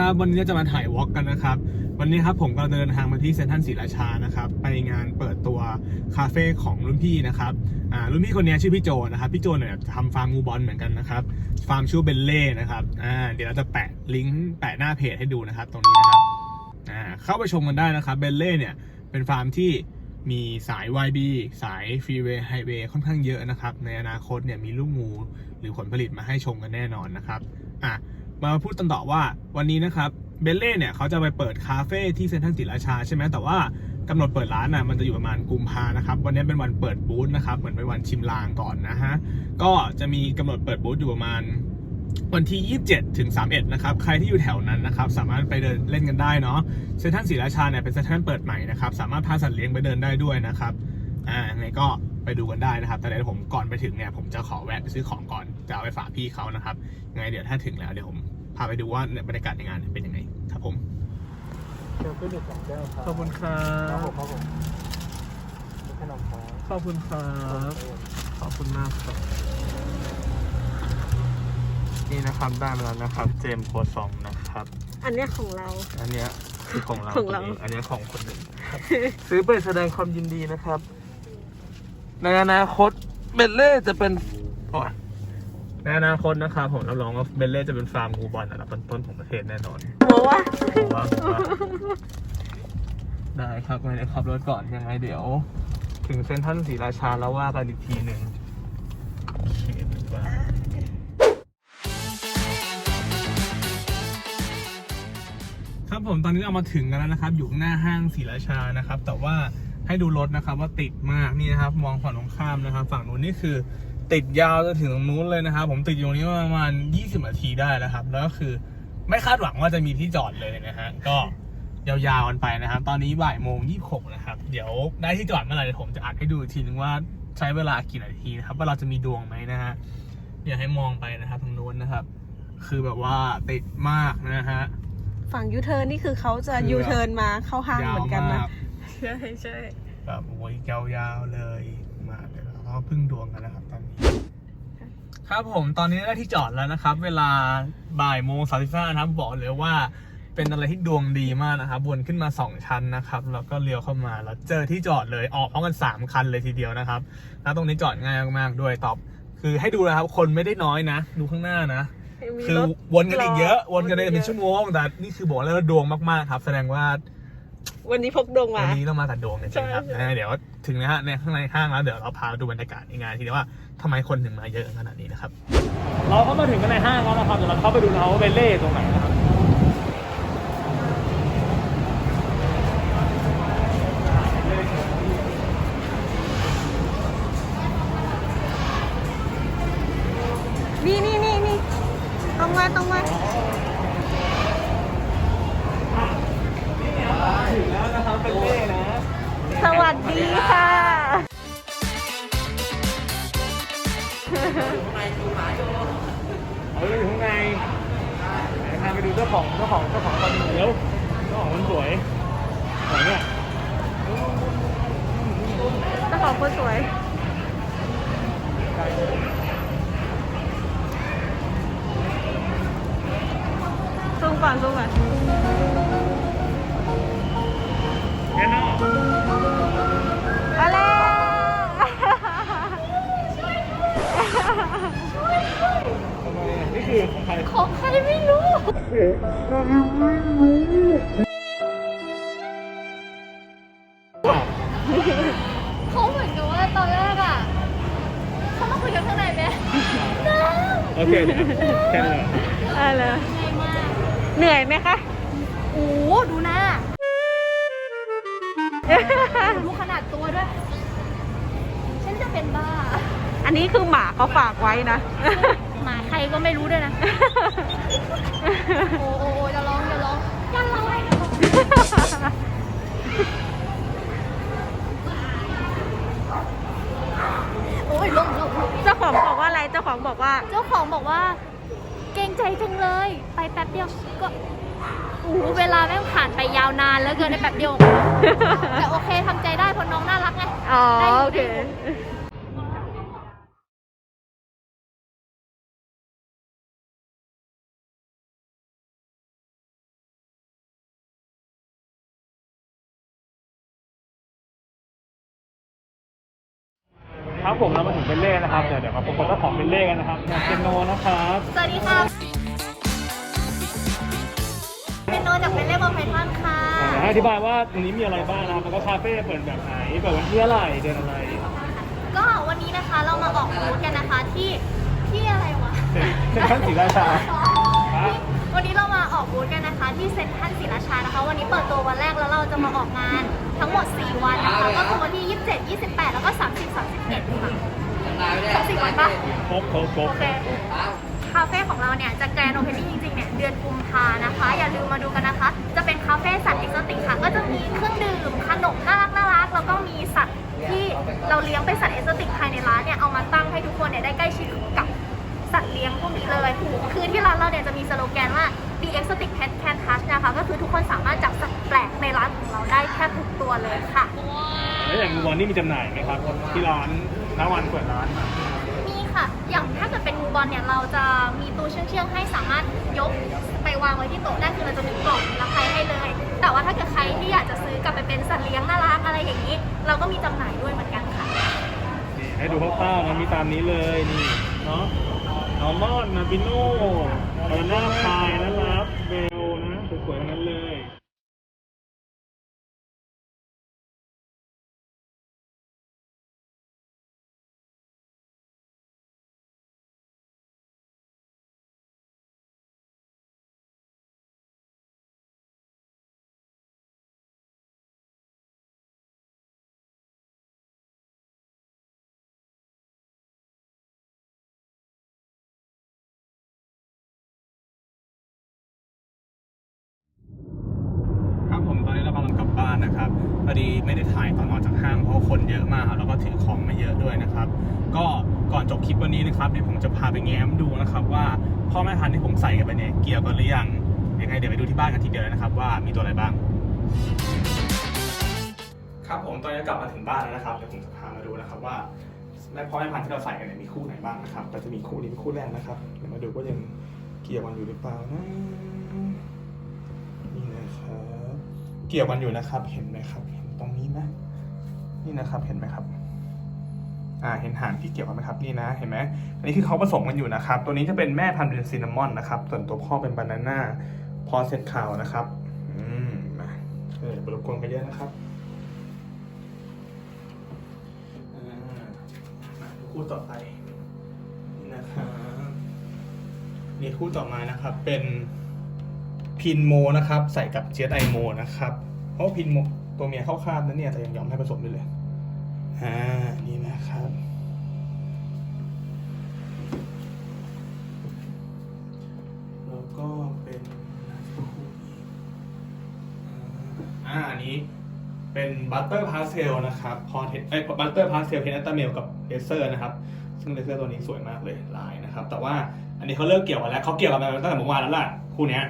ครับวันนี้จะมาถ่ายวอล์กกันนะครับ วันนี้ครับผมกำลังเดินทางมาที่เซนทรัลศรีราชานะครับไปงานเปิดตัวคาเฟ่ของรุ่นพี่นะครับอ่ารุ่นพี่คนนี้ชื่อพี่โจนะครับพี่โจเนี่ยทำฟาร์มงูบอลเหมือนกันนะครับฟาร์มชื่อเบลเล่นะครับอ่าเดี๋ยวเราจะแปะลิงก์แปะหน้าเพจให้ดูนะครับ ตรงนี้นะครับอ่าเข้าไปชมกันได้นะครับเบลเล่เนี่ยเป็นฟาร์มที่มีสาย YB สายฟรีเวย์ไฮเวย์ค่อนข้างเยอะนะครับ ในอนาคตเนี่ยมีลูกงูหรือผลผลิตมาให้ชมกันแน่นอนนะครับอะ มาพูดกันต่อว่าวันนี้นะครับเบลเล่เนี่ยเขาจะไปเปิดคาเฟ่ที่เซ็นทรัลศรีราชาใช่ไหมแต่ว่ากำหนดเปิดร้านน่ะมันจะอยู่ประมาณกุมภานะครับ วันนี้เป็นวันเปิดบูธนะครับ เหมือนเป็นวันชิมลางก่อนนะฮะ ก็จะมีกำหนดเปิดบูธอยู่ประมาณวันที่ 27 ถึง 31 นะครับ ใครที่อยู่แถวนั้นนะครับ สามารถไปเดินเล่นกันได้เนาะเซ็นทรัลศรีราชาเนี่ยเป็นเซ็นทรัลเปิดใหม่นะครับ สามารถพาสัตว์เลี้ยงไปเดินได้ด้วยนะครับ อ่าไงก็ไปดูกันได้นะครับ แต่เดี๋ยวผมก่อนไปถึงเนี่ยผมจะขอแวะไปซื้อของก่อน จะเอาไปฝากพี่เขานะครับ ไงเดี๋ยวถ้าถึงแล้วเดี๋ยวผมาไปดูว่าบรรยากาศในงานเป็นยังไงครับผมเจอขึ้นหนึ่งสองแก้วครับขอบคุณครัครับผบมครับผมขนมครับขอบคุณครับขอบคุณมากครับนี่นะครับได้มาแล้วนะครับ เจมส์โคซองนะครับ อันเนี้ยของเรา อันเนี้ยคือของเราของเรา อันเนี้ยของคนอื่นครับซื้อไปแสดงความยินดีนะครับ ในอนาคตเบลเล่จะเป็นโอ้ย ในอนาคตนะครับผมรับรองว่าเบลเล่จะเป็นฟาร์มงูบอลอันดับต้นๆของประเทศแน่นอนโมว่าผมว่าผมว่าได้ครับงั้นเดี๋ยวขับรถก่อนยังไงเดี๋ยว ถึงเซ็นทรัลศรีราชาแล้วว่ากันอีกทีหนึ่งโอเคบ๊ายบายครับผมตอนนี้เรามาถึงกันแล้วนะครับ อยู่ข้างหน้าห้างศรีราชานะครับ แต่ว่าให้ดูรถนะครับว่าติดมากนี่นะครับ มองฝั่งตรงข้ามนะครับ ฝั่งนู้นนี่คือ ติดยาวจนถึงตรงนู้นเลยนะครับ ผมติดอยู่ตรงนี้มาประมาณ 20นาทีได้แล้วครับ แล้วก็คือไม่คาดหวังว่าจะมีที่จอดเลยนะฮะก็ยาวๆกันไปนะครับ ตอนนี้บ่ายโมงยี่หกนะครับ เดี๋ยวได้ที่จอดเมื่อไหร่เดี๋ยวผมจะอัดให้ดูอีกทีนึงว่าใช้เวลากี่นาทีนะครับ ว่าเราจะมีดวงไหมนะฮะเดี๋ยวให้มองไปนะครับทางนู้นนะครับ คือแบบว่าติดมากนะฮะฝั่งยูเทิร์นนี่คือเขาจะคือยูเทิร์นมาเข้าห้างยาเหวมือนกันมานะกใช่ใช่แบบโอ้ยยาวๆเลยมาเดี๋ยวเรา ก็พึ่งดวงกันนะครับตอนนี้ ครับผมตอนนี้ได้ที่จอดแล้วนะครับ เวลาบ่ายโมงสามสิบห้านะครับบอกเลยว่าเป็นอะไรที่ดวงดีมากนะครับวนขึ้นมาสองชั้นนะครับแล้วก็เลี้ยวเข้ามาแล้วเจอที่จอดเลยออกพร้อมกันสามคันเลยทีเดียวนะครับแล้วตรงนี้จอดง่ายมากๆด้วยตอบ คือให้ดูนะครับคนไม่ได้น้อยนะ ดูข้างหน้านะมีคือรถวนกันอีกเยอะ วนกันวนกันเป็นเยอะชั่วโมงแต่นี่คือบอกเลยว่าดวงมากๆครับ แสดงว่า วันนี้พกดวงวัมานนี้ต้องมากับดวงจริงๆครับใช่ใช่นะเดี๋ยวถึงนะฮะในข้างในห้างแล้วเดี๋ยวเราพาดูบรรยากาศในงานทีเดียวว่าทำไมคนถึงมาเยอะขนาดนี้นะครับ เราเข้ามาถึงกันในห้างแล้วนะครับเดี๋ยวเราเข้าไปดูนะว่าเบลเล่ตรงไหนนะครับ ไหนพาไปดูเจ้าของเจ้าของเจ้าของตอนนี้เดี๋ยวเจ้าของมันสวยไหนเนี่ยเจ้าของคนสวยซูมก่อนซูมก่อนแน่นอนมาแล้วทำ ไมอะนี่คือของใครของใครไม่รู้ เขาเหมือนกับว่าตอนแรกอะเขามาคุยกันข้างในไหมโอเคเดี๋ยวแค่นั้นแหละอะไรง่ายมากเหนื่อยไหมคะโอ้โหดูหน้าดูขนาดตัวด้วย ฉันจะเป็นบ้า อันนี้คือหมาเขาฝากไว้นะ หมาใครก็ไม่รู้ด้วยนะ โอ้โอ้โอ้จะร้องจะร้องจะร้องโอ้ยลงลงลงเจ้าของบอกว่าอะไร เจ้าของบอกว่า เจ้าของบอกว่า เกรงใจจังเลย ไปแป๊บเดียวก็โอ้โหเวลาแม่งผ่านไปยาวนานแล้วเกินในแป๊บเดียว แต่โอเคทำใจได้เพราะน้องน่ารักไง อ๋อได้อยู่โอเค ครับผมเรามาถึงเบลเล่นะครับ เดี๋ยวเดี๋ยวมาพบกับเจ้าของเบลเล่กันนะครับเปียโนนะครับสวัสดีค่ะ เป็นโนจากเป็นเล่บอลไพทอนค่ะให้อธิบายว่าตรงนี้มีอะไรบ้างนะครับแล้วก็คาเฟ่เปิดแบบไหนเปิดวันที่เท่าไหร่เดือนอะไร ก็วันนี้นะคะเรามาออกบูธกันนะคะที่ที่อะไรวะเซ็นเซ็นทรัลศรีราชาครับ วันนี้เรามาออกบูธกันนะคะ ที่เซ็นทรัลศรีราชานะคะ วันนี้เปิดตัววันแรกแล้วเราจะมาออกงาน ทั้งหมด 4 วันนะคะ ก็คือวันที่ 27 28 แล้วก็ 30 31ค่ะสองสี่วันปะครบครบครบโอเคคาเฟ่ของเราเนี่ยจะแกรนด์โอเพนนิ่งจริงๆเนี่ยเดือนกุมภานะคะ อย่าลืมมาดูกันนะคะ จะเป็นคาเฟ่สัตว์เอกโซติกค่ะ ก็จะมีเครื่องดื่มขนมน่ารักน่ารักแล้วก็มีสัตว์ที่เราเลี้ยงเป็นสัตว์เอกโซติกภายในร้านเนี่ยเอามาตั้งให้ทุกคนเนี่ยได้ใกล้ชิดกับสัตว์เลี้ยงพวกนี้เลย คือที่ร้านเราเนี่ยจะมีสโลแกนว่า The Exotic Pet Can Touch นะคะ ก็คือทุกคนสามารถจับสัตว์แปลกในร้านของเราได้แทบทุกตัวเลยค่ะ แล้วอย่างงูบอลนี่มีจำหน่ายไหมครับที่ร้านน้าวันเปิดร้าน มีค่ะ อย่างถ้าเกิดเป็นงูบอลเนี่ยเราจะมีตู้เชื่องๆให้สามารถยกไปวางไว้ที่โต๊ะได้คือเราจะมีกล่องรับใครให้เลย แต่ว่าถ้าเกิดใครที่อยากจะซื้อกลับไปเป็นสัตว์เลี้ยงน่ารักอะไรอย่างนี้ เราก็มีจำหน่ายด้วยเหมือนกันค่ะ นี่ให้ดูคร่าวๆนะมีตามนี้เลยนี่เนาะนอร์มอนนาบิโน่บานาน่าพายนะครับ เบลนะสวยๆนะ พอดีไม่ได้ถ่ายตอนออกจากห้างเพราะคนเยอะมากครับแล้วก็ถือของมาเยอะด้วยนะครับ ก็ก่อนจบคลิปวันนี้นะครับเดี๋ยวผมจะพาไปแง้มดูนะครับ ว่าพ่อแม่พันธุ์ที่ผมใส่กันไปเนี่ยเกี่ยวกันหรือยังยังไงเดี๋ยวไปดูที่บ้านกันทีเดียวเลยนะครับ ว่ามีตัวอะไรบ้าง ครับผมตอนนี้กลับมาถึงบ้านแล้วนะครับเดี๋ยวผมจะพามาดูนะครับว่าแม่พ่อแม่พันธุ์ที่เราใส่กันเนี่ยมีคู่ไหนบ้างนะครับก็จะมีคู่นี้เป็นคู่แรกนะครับเดี๋ยวมาดูว่ายังเกี่ยวกันอยู่หรือเปล่านะ เกี่ยวกันอยู่นะครับ เห็นไหมครับเห็นตรงนี้ไหมนี่นะครับเห็นไหมครับอ่าเห็นหางที่เกี่ยวกันไหมครับนี่นะเห็นไหมอันนี้คือเขาผสมกันอยู่นะครับ ตัวนี้จะเป็นแม่พันธุ์เป็นซินนามอนนะครับส่วนตัวพ่อเป็นบานาน่าพอเซตขาวนะครับอืมมาเออบรบกวนกันเยอะนะครับอ่าคู่ต่อไปนี่นะครับนี่คู่ต่อมานะครับเป็น พินโมนะครับ ใส่กับเจสไอโมนะครับเพราะพินโมตัวเมียเข้าคาบนะเนี่ยแต่ยังยอมให้ผสมด้วยเลยอ่านี่นะครับ แล้วก็เป็นอ่าอันนี้เป็นบัตเตอร์พาสเทลนะครับพอเทไอ้บัตเตอร์พาสเทลเพนอตตเมลกับเลเซอร์นะครับ ซึ่งเลเซอร์ตัวนี้สวยมากเลยลายนะครับ แต่ว่าอันนี้เขาเลิกเกี่ยวกันแล้วเขาเกี่ยวกันมาตั้งแต่เมื่อวานแล้วล่ะคู่เนี้ย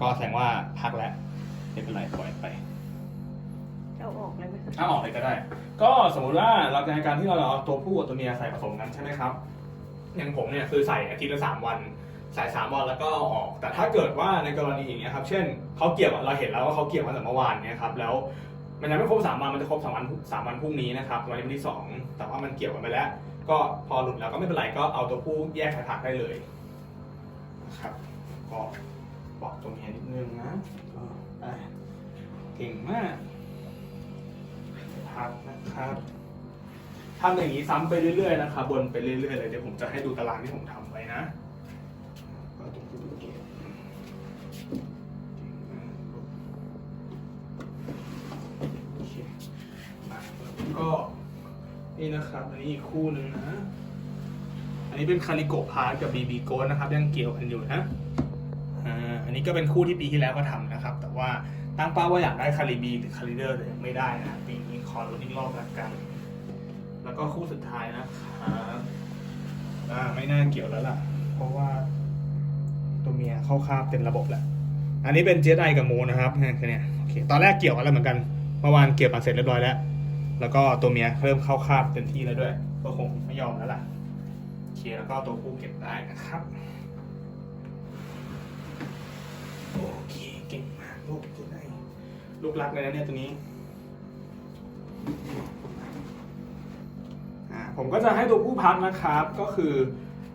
ก็แสดงว่าพักแล้วไม่เป็นไรปล่อยไปจะเอาออกเลยไหมคะถ้าออกเลยก็ได้ ก็สมมุติว่าเราจะในการที่เราเอาตัวผู้กับตัวเมียใส่ผสมกันใช่ไหมครับอย่างผมเนี่ยคือใส่อาทิตย์ละสามวัน ใส่สามวันแล้วก็เอาออก แต่ถ้าเกิดว่าในกรณีอย่างเงี้ยครับ เช่นเขาเกี่ยวเราเห็นแล้วว่าเขาเกี่ยวมาตั้งแต่เมื่อวานเนี่ยครับ แล้วมันยังไม่ครบสามวันมันจะครบสามวันสามวันพรุ่งนี้นะครับวันนี้วันที่สองแต่ว่ามันเกี่ยวกันไปแล้ว ก็พอหลุดแล้วก็ไม่เป็นไรก็เอาตัวผู้แยกไปพักได้เลยนะครับก็ บอกตัวเมียนิดนึงนะเก่งมากพักนะครับทำอย่างนี้ซ้ำไปเรื่อยๆนะครับบนไปเรื่อยๆเลยเดี๋ยวผมจะให้ดูตารางที่ผมทำไว้นะก็ต้องดูเกมโอเคมาแล้วก็นี่นะครับอันนี้อีกคู่หนึ่งนะ อันนี้เป็นคาริโกพาร์กับบีบีโกนะครับยังเกี่ยวกันอยู่นะ อ่าอันนี้ก็เป็นคู่ที่ปีที่แล้วก็ทำนะครับ แต่ว่าตั้งเป้าว่าอยากได้คาริบีหรือคาริเดอร์แต่ยังไม่ได้นะปีนี้ขอลุ้นอีกรอบละกัน แล้วก็คู่สุดท้ายนะครับอ่าไม่น่าเกี่ยวแล้วล่ะ เพราะว่าตัวเมียเข้าคาบเต็มระบบแหล้วอันนี้เป็นเจไดกับโมนะครับเนี่ยคือเนี่ยโอเคตอนแรกเกี่ยวกันแล้วเหมือนกัน เมื่อวานเกี่ยวกันเสร็จเรียบร้อยแล้ว แล้วก็ตัวเมียเริ่มเข้าคาบเต็มที่แล้วด้วย ก็คงไม่ยอมแล้วล่ะโอเคแล้วก็ตัวผู้เก็บได้นะครับ ลูกรักเลยนะเนี่ยตัวนี้ ผมก็จะให้ตัวผู้พักนะครับ ก็คือ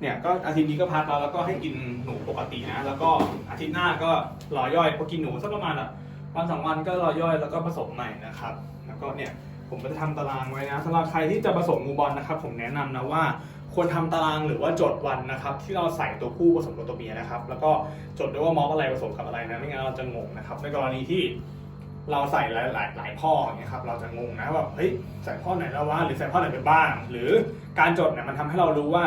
เนี่ยก็อาทิตย์นี้ก็พักแล้วแล้วก็ให้กินหนูปกตินะ แล้วก็อาทิตย์หน้าก็รอย่อยพอกินหนูสักประมาณอะวันสองวันก็รอย่อยแล้วก็ผสมใหม่นะครับ แล้วก็เนี่ยผมก็จะทำตารางไว้นะสำหรับใครที่จะผสมงูบอลนะครับ ผมแนะนำนะว่าควรทำตารางหรือว่าจดวันนะครับ ที่เราใส่ตัวผู้ผสมตัวเมียนะครับ แล้วก็จดด้วยว่ามอกอะไรผสมกับอะไรนะไม่งั้นเราจะงงนะครับในกรณีที่ เราใส่หลายหลายหลายพ่อเงี้ยครับเราจะงงนะว่าเฮ้ยใส่พ่อไหนแล้ววะหรือใส่พ่อไหนไปบ้าง หรือการจดเนี่ยมันทำให้เรารู้ว่า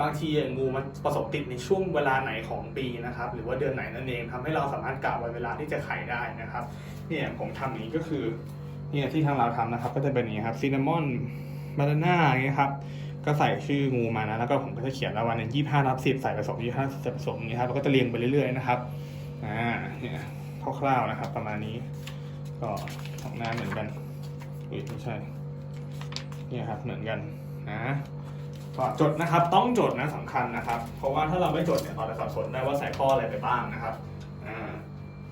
บางทีงูมันประสบติดในช่วงเวลาไหนของปีนะครับ หรือว่าเดือนไหนนั่นเองทำให้เราสามารถกะวันเวลาที่จะไขได้นะครับเนี่ยผมทำอย่านี้ก็คือเนี่ยที่ทางเราทำนะครับ ก็จะเป็นอย่างนี้ครับซินนามอนบานาน่าอย่างเงี้ยครับก็ใส่ชื่องูมานะแล้วก็ผมก็จะเขียนแล้ววันนี้ยี่ห้ารับสิบใส่ผสมยี่ห้าผสมอย่างนี้ครับแล้วก็จะเรียงไปเรื่อยๆนะครับอ่าเนี่ยคร่าวๆนะครับ ประมาณนี้ ก็สองหน้าเหมือนกันอุ้ยไม่ใช่เนี่ยครับเหมือนกันนะก็จดนะครับต้องจดนะสำคัญนะครับ เพราะว่าถ้าเราไม่จดเนี่ยเราจะสับสนได้ว่าใส่ข้ออะไรไปบ้างนะครับอ่า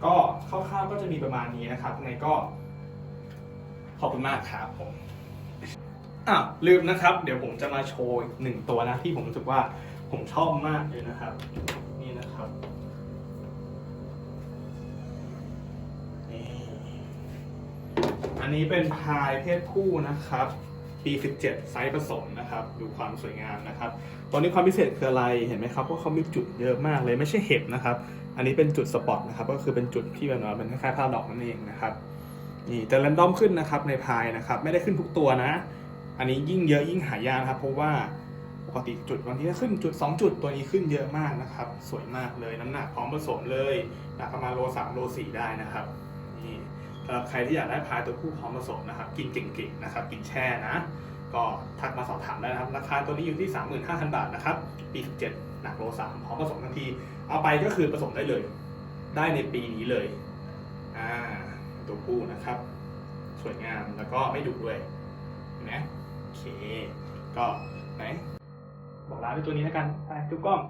ก็คร่าวๆก็จะมีประมาณนี้นะครับยังไงก็ ขอบคุณมากครับผมอะลืมนะครับ เดี๋ยวผมจะมาโชว์หนึ่งตัวนะที่ผมรู้สึกว่าผมชอบมากเลยนะครับ อันนี้เป็นพายเพศผู้นะครับ ปี 17 ไซส์ผสมนะครับ ดูความสวยงามนะครับ ตอนนี้ความพิเศษคืออะไร เห็นไหมครับว่าเขามีจุดเยอะมากเลยไม่ใช่เห็บนะครับ อันนี้เป็นจุดสปอตนะครับ ก็คือเป็นจุดที่แบบว่าเป็นคล้ายๆผ้าดอกนั่นเองนะครับ นี่จะแรนดอมขึ้นนะครับในพายนะครับ ไม่ได้ขึ้นทุกตัวนะ อันนี้ยิ่งเยอะยิ่งหายากครับ เพราะว่าปกติจุดบางทีก็ขึ้นจุด 2 จุดตัวนี้ขึ้นเยอะมากนะครับ สวยมากเลยน้ำหนักพร้อมผสมเลยหนักประมาณโล3โล4ได้นะครับนี่ รับใครที่อยากได้พายตัวผู้พร้อมผสมนะครับ กินเก่งๆนะครับ กินแช่นะ ก็ทักมาสอบถามได้นะครับ ราคาตัวนี้อยู่ที่ 35,000 บาทนะครับ ปี 17 หนักโล3พร้อมผสมทันที เอาไปก็คือผสมได้เลย ได้ในปีนี้เลย อ่า ตัวผู้นะครับ สวยงามแล้วก็ไม่ดุด้วยเห็นไหมโอเค ก็ไหนบอกร้าด้วยตัวนี้แล้วกัน ไปทุกกล้อง